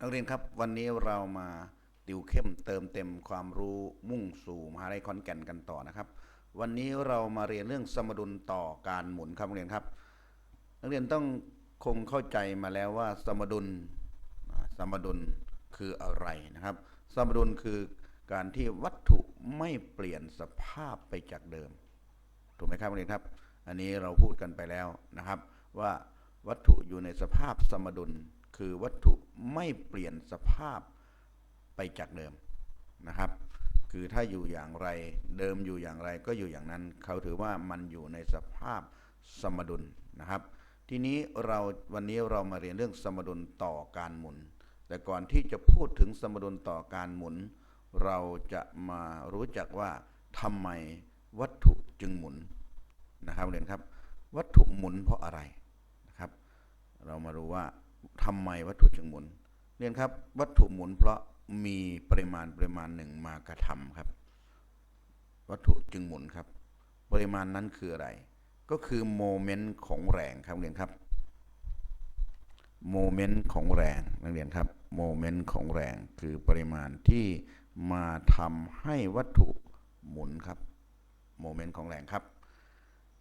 นักเรียนครับวันนี้เรามาติวเข้มเติมเต็มความรู้มุ่งสู่มหาลัยขอนแก่นกันต่อนะครับ วันนี้เรามาเรียนเรื่องสมดุลต่อการหมุนครับนักเรียนครับ นักเรียนต้องคงเข้าใจมาแล้วว่าสมดุลสมดุลคืออะไรนะครับ สมดุลคือการที่วัตถุไม่เปลี่ยนสภาพไปจากเดิม ถูกไหมครับนักเรียนครับ อันนี้เราพูดกันไปแล้วนะครับ ว่าวัตถุอยู่ในสภาพสมดุล คือวัตถุไม่เปลี่ยนสภาพไปจากเดิมนะครับ คือถ้าอยู่อย่างไรเดิมอยู่อย่างไรก็อยู่อย่างนั้น เขาถือว่ามันอยู่ในสภาพสมดุลนะครับ ทีนี้เราวันนี้เรามาเรียนเรื่องสมดุลต่อการหมุน แต่ก่อนที่จะพูดถึงสมดุลต่อการหมุน เราจะมารู้จักว่าทำไมวัตถุจึงหมุนนะครับเรียนครับ วัตถุหมุนเพราะอะไรนะครับ เรามารู้ว่า ทำไมวัตถุจึงหมุน เรียนครับวัตถุหมุนเพราะมีปริมาณปริมาณหนึ่งมากระทำครับ วัตถุจึงหมุนครับ ปริมาณนั้นคืออะไร ก็คือโมเมนต์ของแรงครับเรียนครับโมเมนต์ของแรงนักเรียนครับโมเมนต์ของแรงคือปริมาณที่มาทำให้วัตถุหมุนครับโมเมนต์ของแรงครับ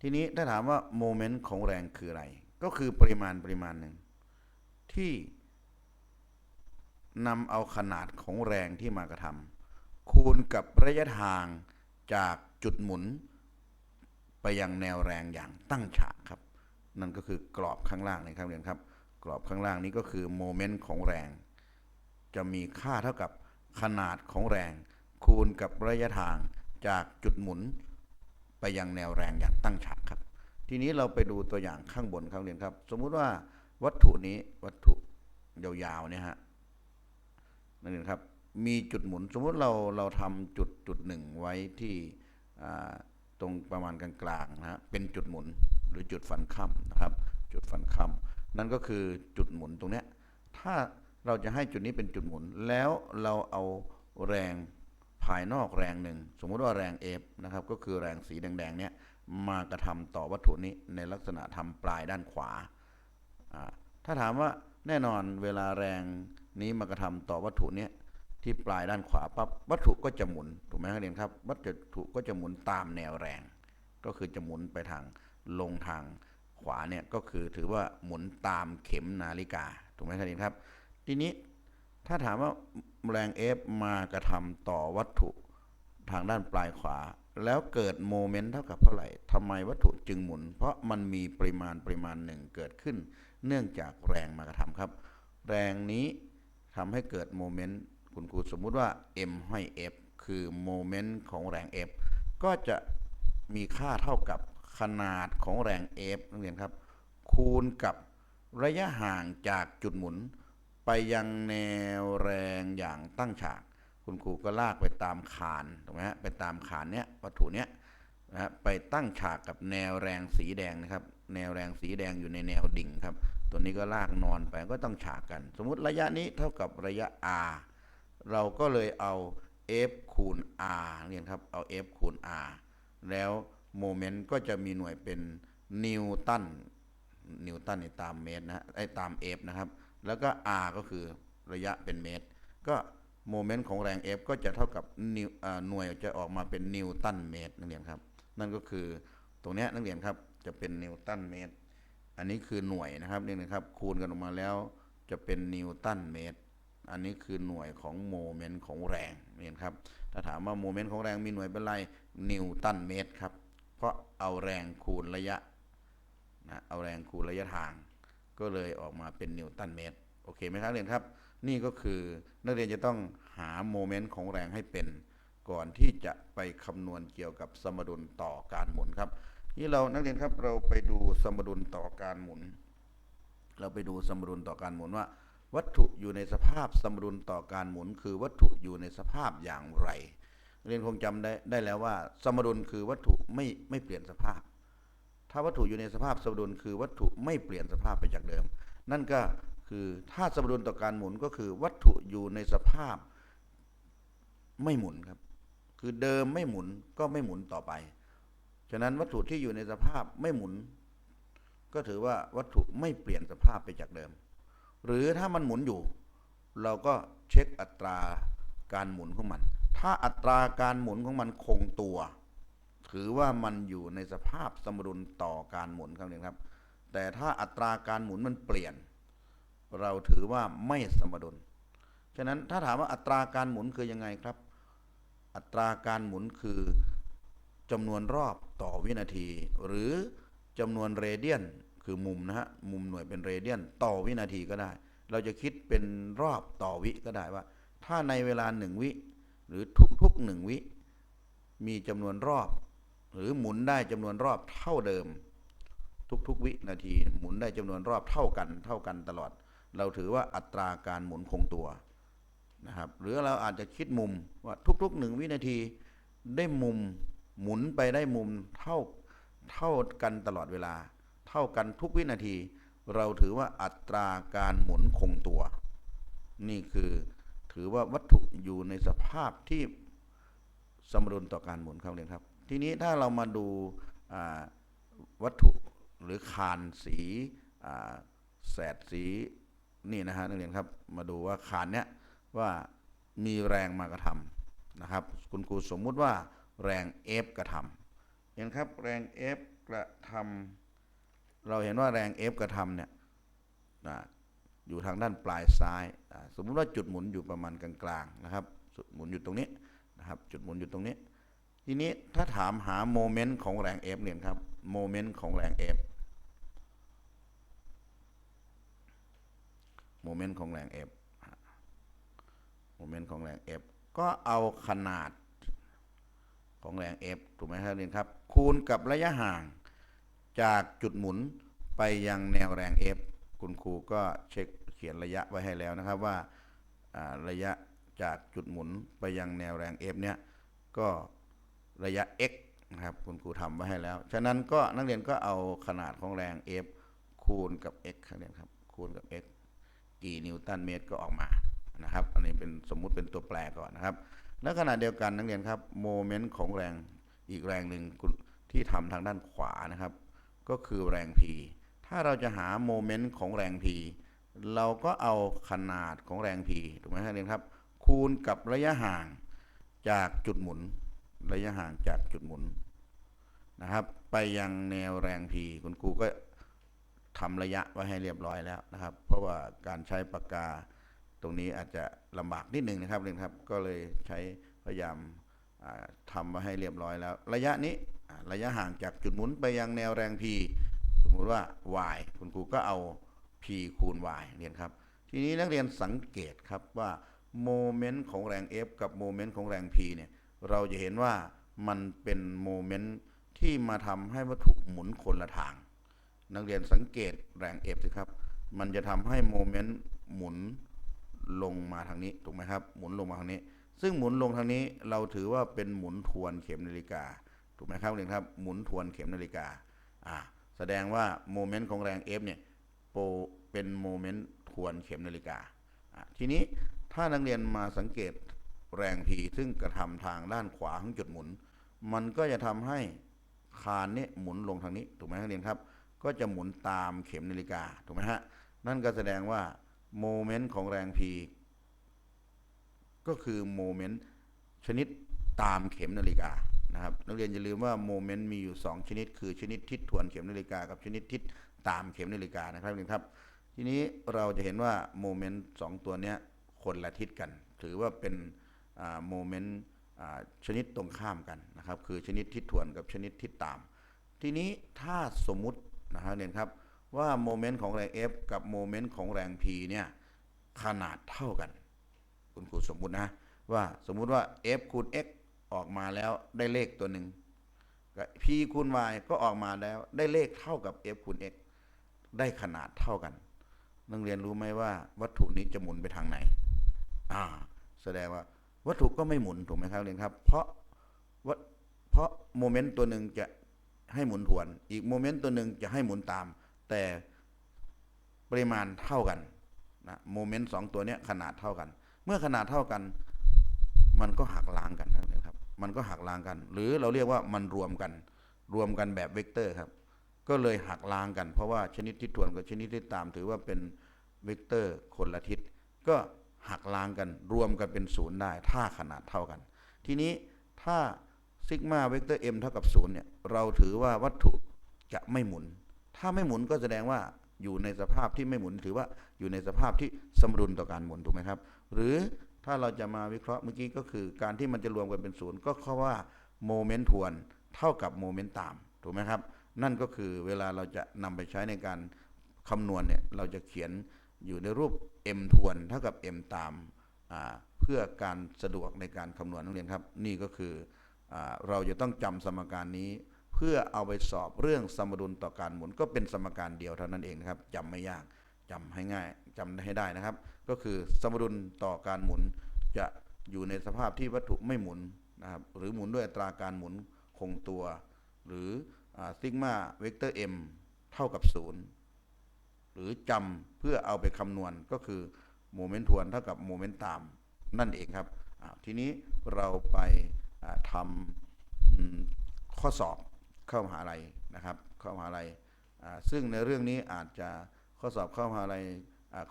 ทีนี้ถ้าถามว่าโมเมนต์ของแรงคืออะไร ก็คือปริมาณปริมาณหนึ่ง ที่นำเอาขนาดของแรงที่มากระทำคูณกับระยะทางจากจุดหมุน ไปยังแนวแรงอย่างตั้งฉากครับ นั่นก็คือกรอบข้างล่างนะครับเรียนครับ กรอบข้างล่างนี้ก็คือโมเมนต์ของแรง จะมีค่าเท่ากับขนาดของแรง คูณกับระยะทางจากจุดหมุน ไปยังแนวแรงอย่างตั้งฉากครับ ทีนี้เราไปดูตัวอย่างข้างบนครับเรียนครับ สมมุติว่า วัตถุนี้วัตถุยาวๆเนี่ยฮะนักเรียนครับ มีจุดหมุนสมมุติเราเราทำจุดจุดหนึ่งไว้ที่ตรงประมาณกลางๆนะฮะเป็นจุดหมุนหรือจุดฟันค่ำนะครับ จุดฟันค่ำนั่นก็คือจุดหมุนตรงเนี้ยถ้าเราจะให้จุดนี้เป็นจุดหมุน แล้วเราเอาแรงภายนอกแรงหนึ่งสมมุติว่าแรง F นะครับก็คือแรงสีแดงๆเนี้ยมากระทำต่อวัตถุนี้ในลักษณะทำปลายด้านขวา ถ้าถามว่าแน่นอนเวลาแรงนี้มากระทำต่อวัตถุเนี้ยที่ปลายด้านขวาปั๊บวัตถุก็จะหมุนถูกไหมครับเรียนครับ วัตถุก็จะหมุนตามแนวแรง ก็คือจะหมุนไปทางลงทางขวาเนี่ยก็คือถือว่าหมุนตามเข็มนาฬิกาถูกไหมครับเรียนครับ ทีนี้ถ้าถามว่าแรง F มากระทำต่อวัตถุทางด้านปลายขวา แล้วเกิดโมเมนต์เท่ากับเท่าไหร่ทำไมวัตถุจึงหมุน เพราะมันมีปริมาณปริมาณหนึ่งเกิดขึ้น เนื่องจากแรงมากระทำครับ แรงนี้ทำให้เกิดโมเมนต์คุณครูสมมุติว่า m ให้ f คือโมเมนต์ของแรง f ก็จะมีค่าเท่ากับขนาดของแรง f นักเรียนครับ คูณกับระยะห่างจากจุดหมุน ไปยังแนวแรงอย่างตั้งฉาก คุณครูก็ลากไปตามคานถูกไหมฮะไปตามคานเนี้ยวัตถุเนี้ยนะฮะไปตั้งฉากกับแนวแรงสีแดงนะครับ แนวแรงสีแดงอยู่ในแนวดิ่งครับ ตัวนี้ก็ลากนอนไปก็ต้องฉากกัน สมมุติระยะนี้เท่ากับระยะ r เราก็เลยเอา f คูณ r เรียนครับเอา f คูณ r แล้วโมเมนต์ก็จะมีหน่วยเป็นนิวตันนิวตันในตามเมตรนะฮะไอ้ตาม f นะครับ แล้วก็ r ก็คือระยะเป็นเมตร ก็ โมเมนต์ของแรง f ก็จะเท่ากับนิวหน่วยจะออกมาเป็นนิวตันเมตรนักเรียนครับ นั่นก็คือตรงนี้นักเรียนครับจะเป็นนิวตันเมตร อันนี้คือหน่วยนะครับนี่นะครับคูณกันออกมาแล้วจะเป็นนิวตันเมตร อันนี้คือหน่วยของโมเมนต์ของแรงเห็นครับ ถ้าถามว่าโมเมนต์ของแรงมีหน่วยเป็นไรนิวตันเมตรครับ เพราะเอาแรงคูณระยะนะเอาแรงคูณระยะทาง ก็เลยออกมาเป็นนิวตันเมตร โอเคไหมครับเรียนครับ นี่ก็คือนักเรียนจะต้องหาโมเมนต์ของแรงให้เป็น ก่อนที่จะไปคำนวณเกี่ยวกับสมดุลต่อการหมุนครับนี่เรานักเรียนครับเราไปดูสมดุลต่อการหมุน เราไปดูสมดุลต่อการหมุนว่า วัตถุอยู่ในสภาพสมดุลต่อการหมุน คือวัตถุอยู่ในสภาพอย่างไร เรียนคงจำได้ได้แล้วว่า สมดุลคือวัตถุไม่ไม่เปลี่ยนสภาพ ถ้าวัตถุอยู่ในสภาพสมดุลคือวัตถุไม่เปลี่ยนสภาพไปจากเดิม นั่นก็ คือถ้าสมดุลต่อการหมุนก็คือวัตถุอยู่ในสภาพไม่หมุนครับ คือเดิมไม่หมุนก็ไม่หมุนต่อไป ฉะนั้นวัตถุที่อยู่ในสภาพไม่หมุน ก็ถือว่าวัตถุไม่เปลี่ยนสภาพไปจากเดิม หรือถ้ามันหมุนอยู่ เราก็เช็คอัตราการหมุนของมัน ถ้าอัตราการหมุนของมันคงตัว ถือว่ามันอยู่ในสภาพสมดุลต่อการหมุนครับเนี่ยครับ แต่ถ้าอัตราการหมุนมันเปลี่ยน เราถือว่าไม่สมดุล ฉะนั้นถ้าถามว่าอัตราการหมุนคือยังไงครับ อัตราการหมุนคือจำนวนรอบต่อวินาที หรือจำนวนเรเดียนคือมุมนะฮะมุมหน่วยเป็นเรเดียนต่อวินาทีก็ได้ เราจะคิดเป็นรอบต่อวิก็ได้ว่า ถ้าในเวลาหนึ่งวิ หรือทุกๆหนึ่งวิ มีจำนวนรอบ หรือหมุนได้จำนวนรอบเท่าเดิม ทุกๆวินาที หมุนได้จำนวนรอบเท่ากัน เท่ากันตลอด เราถือว่าอัตราการหมุนคงตัวนะครับ หรือเราอาจจะคิดมุมว่าทุกๆหนึ่งวินาทีได้มุมหมุนไปได้มุมเท่าเท่ากันตลอดเวลา เท่ากันทุกวินาที เราถือว่าอัตราการหมุนคงตัว นี่คือถือว่าวัตถุอยู่ในสภาพที่สมดุลต่อการหมุนครับเรียนครับ ทีนี้ถ้าเรามาดูวัตถุหรือคานสีแสดสี นี่นะฮะนักเรียนครับมาดูว่าคานเนี้ยว่ามีแรงมากระทำนะครับ คุณครูสมมุติว่าแรง F กระทำเห็นครับแรง F กระทำเราเห็นว่าแรง F กระทำเนี่ยนะอยู่ทางด้านปลายซ้าย สมมุติว่าจุดหมุนอยู่ประมาณกลางๆนะครับจุดหมุนอยู่ตรงนี้นะครับ จุดหมุนอยู่ตรงนี้ ทีนี้ถ้าถามหาโมเมนต์ของแรง F เนี่ยครับโมเมนต์ของแรง F โมเมนต์ของแรง F โมเมนต์ของแรง F ก็เอาขนาดของแรง F ถูกไหมครับเรียนครับ คูณกับระยะห่างจากจุดหมุนไปยังแนวแรง F คุณครูก็เช็คเขียนระยะไว้ให้แล้วนะครับว่าระยะจากจุดหมุนไปยังแนวแรง F เนี่ยก็ระยะ x นะครับคุณครูทำไว้ให้แล้ว ฉะนั้นก็นักเรียนก็เอาขนาดของแรง F คูณกับ x ครับเรียนครับคูณกับ x กี่นิวตันเมตรก็ออกมานะครับ อันนี้เป็นสมมุติเป็นตัวแปรก่อนนะครับ และขณะเดียวกันนักเรียนครับโมเมนต์ของแรงอีกแรงหนึ่งคุณที่ทำทางด้านขวานะครับ ก็คือแรง p ถ้าเราจะหาโมเมนต์ของแรง p เราก็เอาขนาดของแรง p ถูกไหมครับนักเรียนครับ คูณกับระยะห่างจากจุดหมุน ระยะห่างจากจุดหมุนนะครับ ไปยังแนวแรง p คุณครูก็ ทำระยะไว้ให้เรียบร้อยแล้วนะครับ เพราะว่าการใช้ปากกาตรงนี้อาจจะลำบากนิดนึงนะครับเรียนครับ ก็เลยใช้พยายามทำมาให้เรียบร้อยแล้ว ระยะนี้ระยะห่างจากจุดหมุนไปยังแนวแรง p สมมุติว่า y คุณครูก็เอา p คูณ y เรียนครับ ทีนี้นักเรียนสังเกตครับว่าโมเมนต์ของแรง F กับโมเมนต์ของแรง p เนี่ยเราจะเห็นว่ามันเป็นโมเมนต์ที่มาทำให้วัตถุหมุนคนละทาง นักเรียนสังเกตแรง F สิครับ มันจะทำให้โมเมนต์หมุนลงมาทางนี้ถูกไหมครับ หมุนลงมาทางนี้ ซึ่งหมุนลงทางนี้เราถือว่าเป็นหมุนทวนเข็มนาฬิกา ถูกไหมครับเรียนครับ หมุนทวนเข็มนาฬิกาอ่าแสดงว่าโมเมนต์ของแรง F เนี่ยโปเป็นโมเมนต์ทวนเข็มนาฬิกาอ่าทีนี้ถ้านักเรียนมาสังเกตแรง P ซึ่งกระทำทางด้านขวาของจุดหมุน มันก็จะทำให้คานนี้หมุนลงทางนี้ ถูกไหมนักเรียนครับ ก็จะหมุนตามเข็มนาฬิกาถูกไหมฮะนั่นก็แสดงว่าโมเมนต์ของแรง P ก็คือโมเมนต์ชนิดตามเข็มนาฬิกานะครับนักเรียนอย่าลืมว่าโมเมนต์มีอยู่ 2 ชนิด คือชนิดทิศทวนเข็มนาฬิกากับชนิดทิศตามเข็มนาฬิกานะครับนักเรียนครับ ทีนี้เราจะเห็นว่าโมเมนต์สองตัวนี้คนละทิศกัน ถือว่าเป็นโมเมนต์ชนิดตรงข้ามกันนะครับ คือชนิดทิศทวนกับชนิดทิศตาม ทีนี้ถ้าสมมุติ นะครับเรียนครับว่าโมเมนต์ของแรง F กับโมเมนต์ของแรง P เนี่ยขนาดเท่ากัน คุณครูสมมุตินะ ว่าสมมุติว่า F คูณ x ออกมาแล้วได้เลขตัวหนึ่งกับ P คูณ y ก็ออกมาแล้วได้เลขเท่ากับ F คูณ x ได้ขนาดเท่ากัน นักเรียนรู้ไหมว่าวัตถุนี้จะหมุนไปทางไหน อ่า แสดงว่าวัตถุก็ไม่หมุนถูกไหมครับเรียนครับ เพราะวัตเพราะโมเมนต์ตัวหนึ่งจะ ให้หมุนทวน อีกโมเมนต์ตัวหนึ่งจะให้หมุนตาม แต่ปริมาณเท่ากันนะโมเมนต์สองตัวเนี้ยขนาดเท่ากัน เมื่อขนาดเท่ากัน มันก็หักล้างกันนะครับ มันก็หักล้างกัน หรือเราเรียกว่ามันรวมกัน รวมกันแบบเวกเตอร์ครับ ก็เลยหักล้างกัน เพราะว่าชนิดทิศทวนกับชนิดทิศตาม ถือว่าเป็นเวกเตอร์คนละทิศ ก็หักล้างกัน รวมกันเป็นศูนย์ได้ ถ้าขนาดเท่ากัน ทีนี้ถ้า ซิกมาเวกเตอร์ m เท่ากับศูนย์เนี่ยเราถือว่าวัตถุจะไม่หมุน ถ้าไม่หมุนก็แสดงว่าอยู่ในสภาพที่ไม่หมุน ถือว่าอยู่ในสภาพที่สมดุลต่อการหมุนถูกไหมครับ หรือถ้าเราจะมาวิเคราะห์เมื่อกี้ก็คือการที่มันจะรวมกันเป็นศูนย์ก็เพราะว่าโมเมนต์ทวนเท่ากับโมเมนต์ตามถูกไหมครับ นั่นก็คือเวลาเราจะนำไปใช้ในการคำนวณเนี่ยเราจะเขียนอยู่ในรูป m ทวนเท่ากับ m ตามเพื่อการสะดวกในการคำนวณนักเรียนครับ นี่ก็คือ เราจะต้องจำสมการนี้ เพื่อเอาไปสอบเรื่องสมดุลต่อการหมุนก็เป็นสมการเดียวเท่านั้นเองนะครับจำไม่ยากจำให้ง่ายจำให้ได้นะครับ ก็คือสมดุลต่อการหมุนจะอยู่ในสภาพที่วัตถุไม่หมุนนะครับหรือหมุนด้วยอัตราการหมุนคงตัว หรือซิกมาเวกเตอร์ m เท่ากับศูนย์หรือจำเพื่อเอาไปคำนวณก็คือโมเมนต์ทวนเท่ากับโมเมนต์ตามนั่นเองครับทีนี้เราไป ทำข้อสอบเข้ามหาลัยนะครับ เข้ามหาลัยซึ่งในเรื่องนี้อาจจะข้อสอบเข้ามหาลัย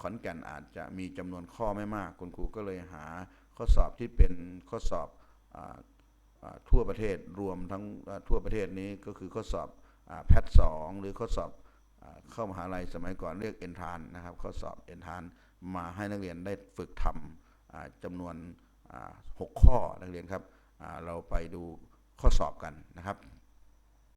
ขอนแก่นอาจจะมีจำนวนข้อไม่มาก คุณครูก็เลยหาข้อสอบที่เป็นข้อสอบออทั่วประเทศรวมทั้งทั่วประเทศนี้ก็คือข้อสอบแพทสองหรือข้อสอบอเข้ามหาลัยสมัยก่อนเรียกเอนทานนะครับข้อสอบเอนทานมาให้นักเรียนได้ฝึกทำอ่าจำนวนอ่าหกข้อนักเรียนครับ เราไปดูข้อสอบกันนะครับ